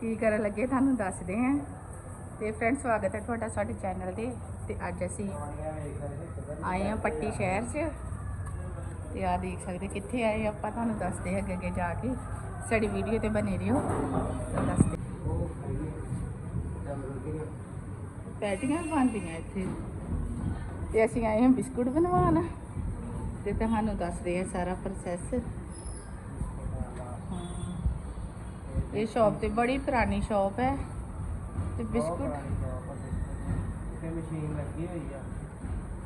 ਕੀ ਕਰਨ ਲੱਗੇ ਤੁਹਾਨੂੰ ਦੱਸਦੇ ਹਾਂ। ਤੇ ਫਰੈਂਡ ਸਵਾਗਤ ਹੈ ਤੁਹਾਡਾ ਸਾਡੇ ਚੈਨਲ ਤੇ। ਤੇ ਅੱਜ ਅਸੀਂ ਆਏ ਹਾਂ ਪੱਟੀ ਸ਼ਹਿਰ 'ਚ। ਤੇ ਆ ਦੇਖ ਸਕਦੇ, ਕਿੱਥੇ ਆਏ ਆਪਾਂ, ਤੁਹਾਨੂੰ ਦੱਸਦੇ ਹਾਂ ਅੱਗੇ ਅੱਗੇ ਜਾ ਕੇ। ਸਾਡੀ ਵੀਡੀਓ ਤੇ ਬਨੇ ਰਹੋ। ਤਾਂ ਦੱਸਦੇ ਉਹ ਖਾਈਏ ਡਬਲ ਰੋਟੀਆਂ ਪੈਟੀਆਂ ਬਣਦੀਆਂ ਇੱਥੇ। ਤੇ ਅਸੀਂ ਆਏ ਹਾਂ ਬਿਸਕੁਟ ਬਣਵਾਉਣ। ਤੇ ਤੁਹਾਨੂੰ ਦੱਸਦੇ ਹਾਂ ਸਾਰਾ ਪ੍ਰੋਸੈਸ ਇਹ ਸ਼ਾਪ ਤੇ ਬੜੀ ਪੁਰਾਣੀ ਸ਼ਾਪ ਹੈ ਤੇ ਬਿਸਕੁਟ ਤੇ ਮਸ਼ੀਨ ਲੱਗੀ ਹੋਈ ਆ।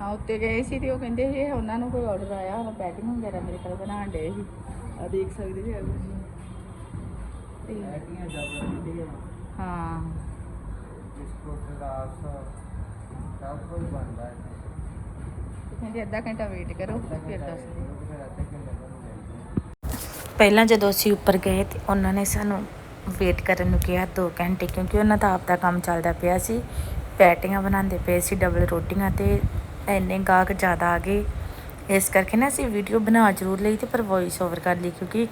ਹਾਂ ਉੱਤੇ ਗਏ ਸੀ ਤੇ ਉਹ ਕਹਿੰਦੇ ਸੀ ਉਹਨਾਂ ਨੂੰ ਕੋਈ ਆਰਡਰ ਆਇਆ ਉਹ ਪੈਕਿੰਗ ਵਗੈਰਾ ਮੇਰੇ ਕੋਲ ਬਣਾਉਣ ਦੇ ਸੀ। ਆ ਦੇਖ ਸਕਦੇ ਜੀ ਤੇ ਹਾਂ ਬਿਸਕੁਟ ਗਲਾਸ ਸਭ ਕੁਝ ਬਣਦਾ ਹੈ ਕਹਿੰਦੇ ਅੱਧਾ ਘੰਟਾ ਵੇਟ ਕਰੋ ਫਿਰ ਦੱਸਦੇ ਫਿਰ ਅੱਧੇ ਘੰਟੇ ਤੁਹਾਨੂੰ ਮਿਲਦਾ ਪਹਿਲਾਂ ਜਦੋਂ ਅਸੀਂ ਉੱਪਰ ਗਏ ਤੇ ਉਹਨਾਂ ਨੇ ਸਾਨੂੰ ਵੇਟ ਕਰਨ ਨੂੰ ਕਿਹਾ 2 ਘੰਟੇ, ਕਿਉਂਕਿ ਉਹਨਾਂ ਦਾ ਆਪ ਦਾ ਕੰਮ ਚੱਲਦਾ ਪਿਆ ਸੀ। ਪੈਟੀਆਂ ਬਣਾਉਂਦੇ ਪਏ ਸੀ ਡਬਲ ਰੋਟੀਆਂ ਤੇ ਇੰਨੇ ਗਾਹਕ ਜ਼ਿਆਦਾ ਆ ਗਏ। ਇਸ ਕਰਕੇ ਨਾ ਅਸੀਂ ਵੀਡੀਓ ਬਣਾ ਜ਼ਰੂਰ ਲਈ ਤੇ ਪਰ ਵੌਇਸ ਓਵਰ ਕਰ ਲਈ, ਕਿਉਂਕਿ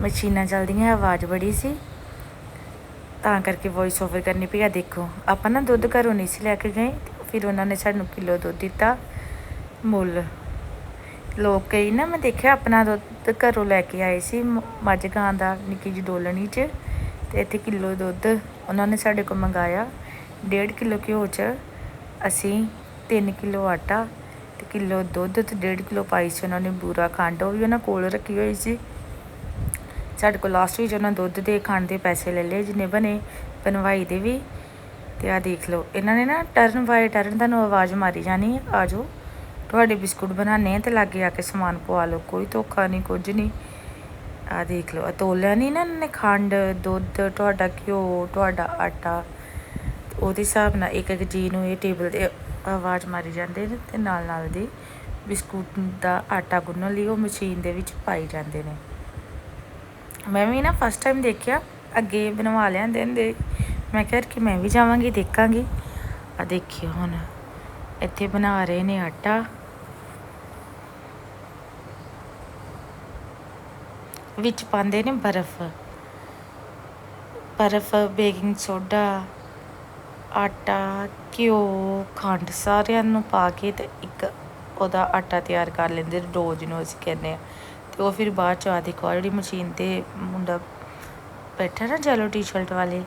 ਮਸ਼ੀਨਾਂ ਚੱਲਦੀਆਂ, ਆਵਾਜ਼ ਬੜੀ ਸੀ। ਤਾਂ ਕਰਕੇ ਵੌਇਸ ਓਵਰ ਕਰਨੀ ਪਈ ਆ, ਦੇਖੋ। ਆਪਾਂ ਨਾ ਦੁੱਧ ਘਰੋਂ ਨਹੀਂ ਸੀ ਲੈ ਕੇ ਗਏ ਫਿਰ ਉਹਨਾਂ ਨੇ ਸਾਨੂੰ ਕਿਲੋ ਦੁੱਧ ਦਿੱਤਾ ਮੁੱਲ। ਲੋਕ ਕਈ ਨਾ, ਮੈਂ ਦੇਖਿਆ ਆਪਣਾ ਦੁੱਧ ਘਰੋਂ ਲੈ ਕੇ ਆਏ ਸੀ, ਮ- ਮੱਝ ਗਾਂ ਦਾ, ਨਿੱਕੀ ਜਿਹੀ ਡੋਲਣੀ 'ਚ, ਤੇ ਇੱਥੇ ਕਿਲੋ ਦੁੱਧ ਉਹਨਾਂ ਨੇ ਸਾਡੇ ਕੋਲ ਮੰਗਾਇਆ 1.5 ਕਿਲੋ ਘਿਓ 'ਚ, ਅਸੀਂ 3 ਕਿਲੋ ਆਟਾ ਤੇ ਕਿਲੋ ਦੁੱਧ ਤੇ 1.5 ਕਿਲੋ ਪਾਈ ਸੀ ਉਹਨਾਂ ਨੇ ਬੂਰਾ ਖੰਡ, ਉਹ ਵੀ ਉਹਨਾਂ ਕੋਲ ਰੱਖੀ ਹੋਈ ਸੀ। ਸਾਡੇ ਕੋਲ ਲਾਸਟ ਵਿੱਚ ਉਹਨਾਂ ਦੁੱਧ ਦੇ ਖੰਡ ਦੇ ਪੈਸੇ ਲੈ ਲਏ, ਜਿੰਨੇ ਬਣੇ ਬਣਵਾਈ ਦੇ ਵੀ, ਤੇ ਆ ਦੇਖ ਲਓ, ਇਹਨਾਂ ਨੇ ਨਾ ਟਰਨ ਬਾਏ ਟਰਨ ਤੁਹਾਨੂੰ ਆਵਾਜ਼ ਮਾਰੀ ਜਾਣੀ, ਆ ਜਾਓ। ਤੁਹਾਡੇ ਬਿਸਕੁਟ ਬਣਾਣੇ ਆ ਤੇ ਲਾਗੇ ਆ ਕੇ ਸਮਾਨ ਪਵਾ ਲਓ, ਕੋਈ ਧੋਖਾ ਨਹੀਂ, ਕੁਝ ਨਹੀਂ। ਆ ਦੇਖ ਲਓ ਆ ਤੋਲਿਆ ਨਹੀਂ ਨਾ ਇਹਨਾਂ ਨੇ ਖੰਡ, ਦੁੱਧ, ਤੁਹਾਡਾ ਘਿਓ, ਤੁਹਾਡਾ ਆਟਾ। ਉਹਦੇ ਹਿਸਾਬ ਨਾਲ ਇੱਕ ਇੱਕ ਜੀ ਨੂੰ ਇਹ ਟੇਬਲ ਤੇ ਆਵਾਜ਼ ਮਾਰੀ ਜਾਂਦੇ ਨੇ ਤੇ ਨਾਲ ਨਾਲ ਦੀ ਬਿਸਕੁਟ ਦਾ ਆਟਾ ਗੁੰਨਣ ਲਈ ਉਹ ਮਸ਼ੀਨ ਦੇ ਵਿੱਚ ਪਾਈ ਜਾਂਦੇ ਨੇ। ਮੈਂ ਵੀ ਨਾ ਫਸਟ ਟਾਈਮ ਦੇਖਿਆ, ਅੱਗੇ ਬਣਵਾ ਲਿਆਂਦੇ ਨੇ ਮੈਂ ਕਿਹਾ ਕਿ ਮੈਂ ਵੀ ਜਾਵਾਂਗੀ, ਦੇਖਾਂਗੀ। ਆ ਦੇਖਿਓ ਹੁਣ, ਇੱਥੇ ਬਣਾ ਰਹੇ ਨੇ ਆਟਾ। ਵਿੱਚ ਪਾਉਂਦੇ ਨੇ ਬਰਫ਼। ਬਰਫ਼, ਬੇਕਿੰਗ ਸੋਡਾ, ਆਟਾ, ਘਿਓ, ਖੰਡ ਸਾਰਿਆਂ ਨੂੰ ਪਾ ਕੇ ਤੇ ਇੱਕ ਉਹਦਾ ਆਟਾ ਤਿਆਰ ਕਰ ਲੈਂਦੇ ਨੇ ਡੋ ਜਿਹਨੂੰ ਅਸੀਂ ਕਹਿੰਦੇ ਆ ਤੇ ਉਹ ਫਿਰ ਬਾਅਦ ਚ ਆ ਦੇਖੋ, ਆਹ ਜਿਹੜੀ ਮਸ਼ੀਨ ਤੇ ਮੁੰਡਾ ਬੈਠਾ ਨਾ ਜੈਲੋ ਟੀ-ਸ਼ਰਟ ਵਾਲੇ,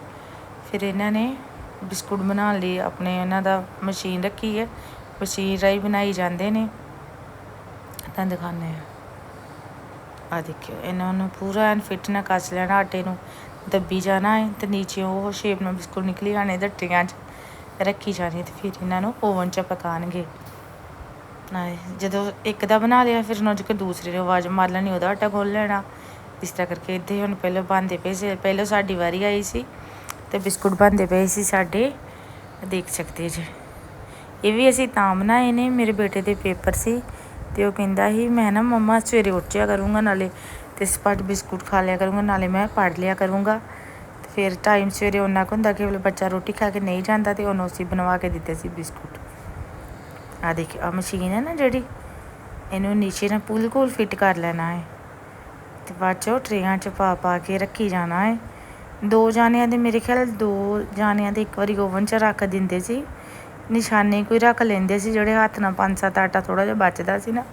ਫਿਰ ਇਹਨਾਂ ਨੇ ਬਿਸਕੁਟ ਬਣਾਉਣ ਲਈ ਆਪਣੇ ਇਹਨਾਂ ਦਾ ਮਸ਼ੀਨ ਰੱਖੀ ਹੈ। ਮਸ਼ੀਨ ਰਾਹੀਂ ਬਣਾਈ ਜਾਂਦੇ ਨੇ। ਤਾਂ ਦਿਖਾਉਂਦੇ ਆ ਆ ਦੇਖਿਓ, ਇਹਨਾਂ ਨੂੰ ਪੂਰਾ ਐਨ ਫਿੱਟ ਨਾਲ ਕੱਸ ਲੈਣਾ ਆਟੇ ਨੂੰ। ਦੱਬੀ ਜਾਣਾ ਹੈ ਤੇ ਨੀਚੇ ਉਹ ਸ਼ੇਪ ਨਾਲ ਬਿਸਕੁਟ ਨਿਕਲੀ ਜਾਣੇ ਦੱਟੀਆਂ 'ਚ। ਰੱਖੀ ਜਾਣੀ ਤੇ ਫਿਰ ਇਹਨਾਂ ਨੂੰ ਓਵਨ 'ਚ ਪਕਾਣਗੇ। ਜਦੋਂ ਇੱਕ ਦਾ ਬਣਾ ਲਿਆ, ਫਿਰ ਉਹਨਾਂ ਚ ਦੂਸਰੇ ਨੇ ਆਵਾਜ਼ ਮਾਰ ਲੈਣੀ, ਉਹਦਾ ਆਟਾ ਖੋਲ ਲੈਣਾ। ਇਸ ਤਰ੍ਹਾਂ ਕਰਕੇ ਇੱਥੇ ਹੁਣ ਪਹਿਲਾਂ ਬਣਦੇ ਪਏ ਸੀ, ਪਹਿਲਾਂ ਸਾਡੀ ਵਾਰੀ ਆਈ ਸੀ ਤੇ ਬਿਸਕੁਟ ਬਣਦੇ ਪਏ ਸੀ ਸਾਡੇ, ਦੇਖ ਸਕਦੇ ਜੇ। ਇਹ ਵੀ ਅਸੀਂ ਤਾਂ ਬਣਾਏ ਨੇ, ਮੇਰੇ ਬੇਟੇ ਦੇ ਪੇਪਰ ਸੀ। ਤੇ ਉਹ ਕਹਿੰਦਾ ਸੀ, ਮੈਂ ਨਾ ਮੰਮਾ ਸਵੇਰੇ ਉੱਠਿਆ ਕਰੂੰਗਾ, ਨਾਲੇ ਤੇ ਸਪੱਟ ਬਿਸਕੁਟ ਖਾ ਲਿਆ ਕਰੂੰਗਾ, ਨਾਲੇ ਮੈਂ ਪੜ੍ਹ ਲਿਆ ਕਰੂੰਗਾ। ਤੇ ਫਿਰ ਟਾਈਮ ਸਵੇਰੇ ਉਹਨਾਂ ਕੁ ਹੁੰਦਾ ਕਿ ਵੇਲੇ ਬੱਚਾ ਰੋਟੀ ਖਾ ਕੇ ਨਹੀਂ ਜਾਂਦਾ ਤੇ ਉਹਨੂੰ ਅਸੀਂ ਬਣਵਾ ਕੇ ਦਿੱਤੇ ਸੀ ਬਿਸਕੁਟ। ਆ ਦੇਖਿਓ ਆ ਮਸ਼ੀਨ ਹੈ ਨਾ ਜਿਹੜੀ, ਇਹਨੂੰ ਨੀਚੇ ਨਾਲ ਬਿਲਕੁਲ ਫਿੱਟ ਕਰ ਲੈਣਾ ਹੈ। ਤੇ ਬਾਅਦ ਚੋਂ ਟਰੇਆਂ 'ਚ ਪਾ ਪਾ ਕੇ ਰੱਖੀ ਜਾਣਾ ਹੈ। ਦੋ ਜਾਣਿਆਂ ਦੇ ਮੇਰੇ ਖਿਆਲ, ਦੋ ਜਾਣਿਆਂ ਦੇ ਇੱਕ ਵਾਰੀ ਓਵਨ 'ਚ ਰੱਖ ਦਿੰਦੇ ਸੀ। ਨਿਸ਼ਾਨੇ ਕੋਈ ਰੱਖ ਲੈਂਦੇ ਸੀ ਜਿਹੜੇ ਹੱਥ ਨਾਲ ਪੰਜ ਸੱਤ ਆਟਾ ਥੋੜਾ ਜਿਹਾ ਬਚਦਾ ਸੀ ਨਾ।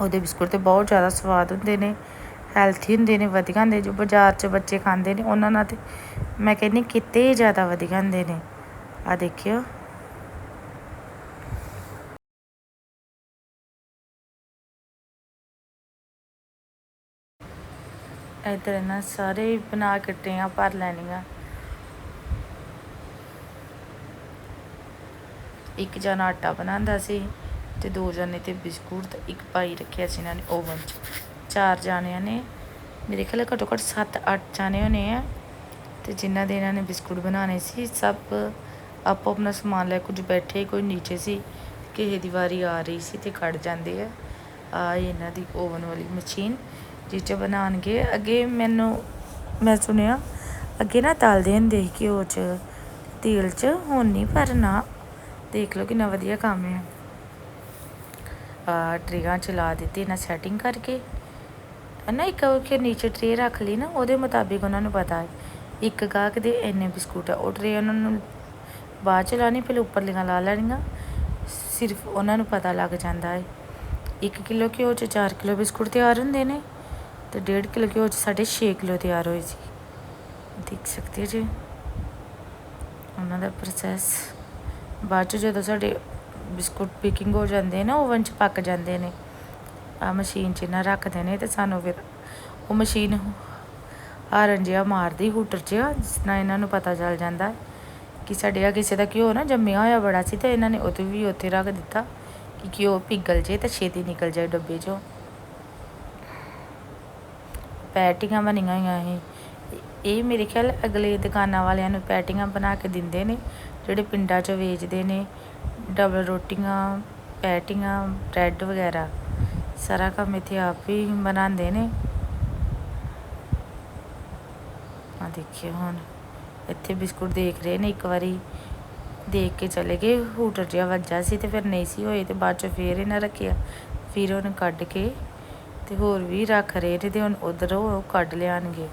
ਉਹਦੇ ਬਿਸਕੁਟ ਤੇ ਬਹੁਤ ਜ਼ਿਆਦਾ ਸਵਾਦ ਹੁੰਦੇ ਨੇ ਹੈਲਥੀ ਹੁੰਦੇ ਨੇ, ਵਧੀਆ ਹੁੰਦੇ। ਜੋ ਬਾਜ਼ਾਰ 'ਚ ਬੱਚੇ ਖਾਂਦੇ ਨੇ, ਉਹਨਾਂ ਨਾਲ ਤੇ ਮੈਂ ਕਹਿੰਦੀ ਕਿਤੇ ਜ਼ਿਆਦਾ ਵਧੀਆ ਹੁੰਦੇ ਨੇ। ਆ ਦੇਖਿਓ। ਇੱਧਰ ਨਾ ਸਾਰੇ ਬਣਾ ਕੇ ਟਰੇਆਂ ਭਰ ਲੈਣੀਆਂ। ਇੱਕ ਜਣਾ ਆਟਾ ਬਣਾਉਂਦਾ ਸੀ ਤੇ ਦੋ ਜਣੇ ਤੇ ਬਿਸਕੁਟ ਤੇ ਇੱਕ ਭਾਈ ਰੱਖਿਆ ਸੀ ਇਹਨਾਂ ਨੇ ਓਵਨ 'ਚ। ਚਾਰ ਜਾਣਿਆਂ ਨੇ, ਮੇਰੇ ਖਿਆਲ ਘੱਟੋ ਘੱਟ 7-8 ਜਾਣੇ ਹੋਣੇ ਆ ਤੇ ਜਿਨ੍ਹਾਂ ਦੇ ਇਹਨਾਂ ਨੇ ਬਿਸਕੁਟ ਬਣਾਉਣੇ ਸੀ, ਸਭ ਆਪੋ ਆਪਣਾ ਸਮਾਨ ਲੈ ਕੁਝ ਬੈਠੇ, ਕੋਈ ਨੀਚੇ ਸੀ, ਕਿਸੇ ਦੀ ਵਾਰੀ ਆ ਰਹੀ ਸੀ ਤੇ ਖੜ ਜਾਂਦੇ ਆ। ਆ ਇਹਨਾਂ ਦੀ ਓਵਨ ਵਾਲੀ ਮਸ਼ੀਨ, ਜਿਸ 'ਚ ਬਣਾਉਣਗੇ। ਅੱਗੇ ਮੈਨੂੰ, ਮੈਂ ਸੁਣਿਆ, ਅੱਗੇ ਨਾ ਤਲਦੇ ਹੁੰਦੇ ਸੀ ਘਿਓ 'ਚ, ਤੇਲ 'ਚ, ਹੁਣ ਨਹੀਂ ਪਰ ਨਾ ਦੇਖ ਲਓ ਕਿੰਨਾ ਵਧੀਆ ਕੰਮ ਹੈ। ਆ ਟਰੀਆਂ ਚਲਾ ਦਿੱਤੀ ਨਾ ਸੈਟਿੰਗ ਕਰਕੇ। ਹੈ ਨਾ ਇੱਕ ਉਹ ਨੀਚੇ ਟਰੇ ਰੱਖ ਲਈ ਨਾ, ਉਹਦੇ ਮੁਤਾਬਿਕ ਉਹਨਾਂ ਨੂੰ ਪਤਾ ਹੈ। ਇੱਕ ਗਾਹਕ ਦੇ ਇੰਨੇ ਬਿਸਕੁਟ ਆ, ਉਹ ਟਰੇ ਉਹਨਾਂ ਨੂੰ ਬਾਅਦ ਚ ਲਾਣੀ ਪਹਿਲੇ ਉੱਪਰਲੀਆਂ ਲਾ ਲੈਣੀਆਂ। ਸਿਰਫ ਉਹਨਾਂ ਨੂੰ ਪਤਾ ਲੱਗ ਜਾਂਦਾ ਹੈ। 1 ਕਿਲੋ ਘਿਓ ਚ 4 ਕਿਲੋ ਬਿਸਕੁਟ ਤਿਆਰ ਹੁੰਦੇ ਨੇ ਤੇ 1.5 ਕਿਲੋ ਘਿਓ ਚ ਸਾਡੇ 6 ਕਿਲੋ ਤਿਆਰ ਹੋਏ ਸੀ। ਦੇਖ ਸਕਦੇ ਜੀ। ਉਹਨਾਂ ਦਾ ਪ੍ਰੋਸੈਸ ਬਾਅਦ ਚ ਜਦੋਂ ਸਾਡੇ ਬਿਸਕੁਟ ਬੇਕਿੰਗ ਹੋ ਜਾਂਦੇ ਨਾ ਓਵਨ ਚ ਪੱਕ ਜਾਂਦੇ ਨੇ ਆ ਮਸ਼ੀਨ 'ਚ ਇਹਨਾਂ ਰੱਖਦੇ ਨੇ ਤੇ ਸਾਨੂੰ ਫਿਰ ਉਹ ਮਸ਼ੀਨ ਹਾਰਨ ਜਿਹਾ ਮਾਰਦੀ, ਹੂਟਰ ਜਿਹਾ ਜਿਸ ਨਾਲ ਇਹਨਾਂ ਨੂੰ ਪਤਾ ਚੱਲ ਜਾਂਦਾ ਕਿ ਸਾਡੇ ਆ ਕਿਸੇ ਦਾ ਘਿਓ ਨਾ ਜੰਮਿਆ ਹੋਇਆ ਬੜਾ ਸੀ ਤੇ ਇਹਨਾਂ ਨੇ ਉਹ ਵੀ ਉੱਥੇ ਰੱਖ ਦਿੱਤਾ ਕਿ ਘਿਓ ਪਿਘਲ ਜੇ ਤਾਂ ਛੇਤੀ ਨਿਕਲ ਜਾਏ ਡੱਬੇ 'ਚੋਂ। ਪੈਟੀਆਂ ਬਣੀਆਂ ਹੋਈਆਂ ਇਹ ਇਹ ਮੇਰੇ ਖਿਆਲ ਅਗਲੇ ਦੁਕਾਨਾਂ ਵਾਲਿਆਂ ਨੂੰ ਪੈਟੀਆਂ ਬਣਾ ਕੇ ਦਿੰਦੇ ਨੇ, ਜਿਹੜੇ ਪਿੰਡਾਂ 'ਚ ਵੇਚਦੇ ਨੇ ਡਬਲ ਰੋਟੀਆਂ, ਪੈਟੀਆਂ ਬ੍ਰੈਡ ਵਗੈਰਾ। ਸਾਰਾ ਕੰਮ ਇੱਥੇ ਆਪ ਹੀ ਬਣਾਉਂਦੇ ਨੇ। ਆ ਦੇਖਿਓ ਹੁਣ, ਇੱਥੇ ਬਿਸਕੁਟ ਦੇਖ ਰਹੇ ਨੇ, ਇੱਕ ਵਾਰੀ ਦੇਖ ਕੇ ਚਲੇ ਗਏ, ਹੂਟਰ ਜਿਹਾ ਵੱਜਾ ਸੀ ਤੇ ਫਿਰ ਨਹੀਂ ਸੀ ਹੋਏ ਤੇ ਬਾਅਦ ਚ ਫੇਰ ਇਹਨਾਂ ਰੱਖਿਆ। ਫਿਰ ਉਹਨੂੰ ਕੱਢ ਕੇ ਤੇ ਹੋਰ ਵੀ ਰੱਖ ਰਹੇ ਨੇ ਤੇ ਹੁਣ ਉਧਰੋਂ ਉਹ ਕੱਢ ਲਿਆਣਗੇ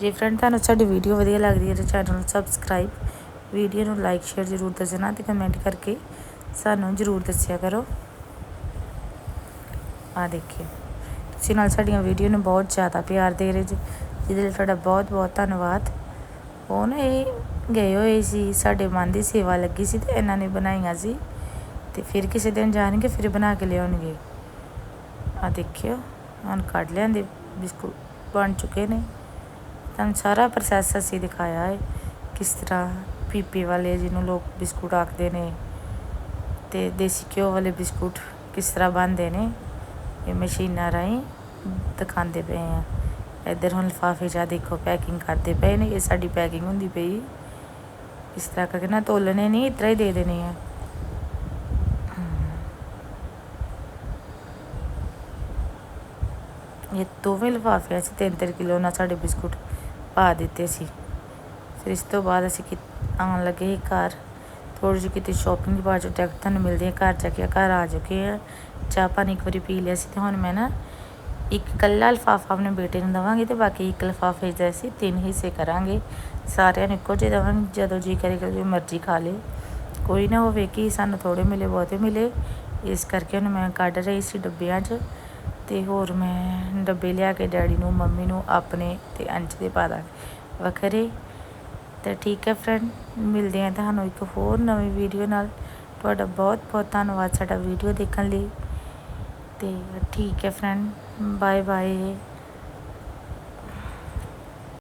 ਜੇ ਫਰੈਂਡ ਤੁਹਾਨੂੰ ਸਾਡੀ ਵੀਡੀਓ ਵਧੀਆ ਲੱਗਦੀ ਹੈ ਤਾਂ ਚੈਨਲ ਨੂੰ ਸਬਸਕ੍ਰਾਈਬ ਵੀਡੀਓ ਨੂੰ ਲਾਈਕ ਸ਼ੇਅਰ ਜ਼ਰੂਰ ਦੱਸਣਾ ਤੇ ਕਮੈਂਟ ਕਰਕੇ ਸਾਨੂੰ ਜ਼ਰੂਰ ਦੱਸਿਆ ਕਰੋ। ਆ ਦੇਖਿਓ, ਤੁਸੀਂ ਨਾਲ ਸਾਡੀਆਂ ਵੀਡੀਓ ਨੂੰ ਬਹੁਤ ਜ਼ਿਆਦਾ ਪਿਆਰ ਦੇ ਰਹੇ ਜੀ, ਜਿਹਦੇ ਲਈ ਤੁਹਾਡਾ ਬਹੁਤ ਬਹੁਤ ਧੰਨਵਾਦ। ਉਹ ਨਾ ਇਹ ਗਏ ਹੋਏ ਸੀ, ਸਾਡੇ ਮਨ ਦੀ ਸੇਵਾ ਲੱਗੀ ਸੀ ਤੇ ਇਹਨਾਂ ਨੇ ਬਣਾਈਆਂ ਸੀ ਤੇ ਫਿਰ ਕਿਸੇ ਦਿਨ ਜਾਣਗੇ, ਫਿਰ ਬਣਾ ਕੇ ਲਿਆਉਣਗੇ। ਆ ਦੇਖਿਓ, ਹੁਣ ਕੱਢ ਲਿਆਂਦੇ, ਬਿਸਕੁਟ ਬਣ ਚੁੱਕੇ ਨੇ। ਤੁਹਾਨੂੰ ਸਾਰਾ ਪ੍ਰੋਸੈਸ ਅਸੀਂ ਦਿਖਾਇਆ ਹੈ, ਕਿਸ ਤਰ੍ਹਾਂ ਪੀਪੀ ਵਾਲੇ ਜਿਹਨੂੰ ਲੋਕ ਬਿਸਕੁਟ ਆਖਦੇ ਨੇ ਤੇ ਦੇਸੀ ਘਿਓ ਵਾਲੇ ਬਿਸਕੁਟ ਕਿਸ ਤਰ੍ਹਾਂ ਬਣਦੇ ਨੇ, ਇਹ ਮਸ਼ੀਨਾਂ ਰਾਹੀਂ ਦਿਖਾਉਂਦੇ ਪਏ ਆ ਇੱਧਰ ਹੁਣ ਲਿਫਾਫੇ 'ਚ ਦੇਖੋ ਪੈਕਿੰਗ ਕਰਦੇ ਪਏ ਨੇ, ਇਹ ਸਾਡੀ ਪੈਕਿੰਗ ਹੁੰਦੀ ਪਈ। ਇਸ ਤਰ੍ਹਾਂ ਕਰਕੇ ਨਾ ਤੋਲਣੇ ਨਹੀਂ ਇਤਰਾ ਹੀ ਦੇ ਦੇਣੇ ਆ। ਇਹ ਦੋਵੇਂ ਲਿਫਾਫਿਆਂ ਅਸੀਂ ਤਿੰਨ ਤਿੰਨ ਕਿਲੋ ਨਾਲ ਸਾਡੇ ਬਿਸਕੁਟ ਪਾ ਦਿੱਤੇ ਸੀ। ਫਿਰ ਇਸ ਤੋਂ ਬਾਅਦ ਅਸੀਂ ਕਿ ਆਉਣ ਲੱਗੇ ਘਰ। ਥੋੜੀ ਜਿਹੀ ਕਿਤੇ ਸ਼ਾਪਿੰਗ ਦੀ ਬਾਅਦ ਤੱਕ ਤੁਹਾਨੂੰ ਮਿਲਦੇ ਆ ਘਰ ਜਾ ਕੇ ਘਰ ਆ ਚੁੱਕੇ ਆ ਚਾਹ ਪਾਣੀ ਇੱਕ ਵਾਰੀ ਪੀ ਲਿਆ ਸੀ ਤੇ ਹੁਣ ਮੈਂ ਨਾ ਇੱਕ ਕੱਲਾ ਲਿਫਾਫਾ ਆਪਣੇ ਬੇਟੇ ਨੂੰ ਦਵਾਂਗੀ ਤੇ ਬਾਕੀ ਇੱਕ ਲਿਫਾਫੇ ਦੇ ਅਸੀਂ ਤਿੰਨ ਹਿੱਸੇ ਕਰਾਂਗੇ। ਸਾਰਿਆਂ ਨੂੰ ਇੱਕੋ ਜਿਹੇ ਦਵਾਂਗੇ, ਜਦੋਂ ਜੀ ਕਰੇਗਾ ਜੋ ਮਰਜ਼ੀ ਖਾ ਲੇ। ਕੋਈ ਨਾ ਹੋਵੇ ਕਿ ਸਾਨੂੰ ਥੋੜੇ ਮਿਲੇ, ਬਹੁਤੇ ਮਿਲੇ। ਇਸ ਕਰਕੇ ਹੁਣ ਮੈਂ ਕੱਢ ਰਹੀ ਸੀ ਡੱਬਿਆਂ 'ਚ। ਤੇ ਹੋਰ ਮੈਂ ਡੱਬੇ ਲਿਆ ਕੇ ਡੈਡੀ ਨੂੰ, ਮੰਮੀ ਨੂੰ, ਆਪਣੇ ਤੇ ਅੰਸ਼ ਦੇ ਪਾ ਦਾਂਗੀ। ਵੱਖਰੇ? ਤਾਂ ਠੀਕ ਹੈ ਫਰੈਂਡ ਮਿਲਦੇ ਹਾਂ ਤੁਹਾਨੂੰ ਇੱਕ ਹੋਰ ਨਵੀਂ ਵੀਡੀਓ ਨਾਲ। ਤੁਹਾਡਾ ਬਹੁਤ ਬਹੁਤ ਧੰਨਵਾਦ ਸਾਡਾ ਵੀਡੀਓ ਦੇਖਣ ਲਈ। ਤੇ ਠੀਕ ਹੈ ਫਰੈਂਡ ਬਾਏ ਬਾਏ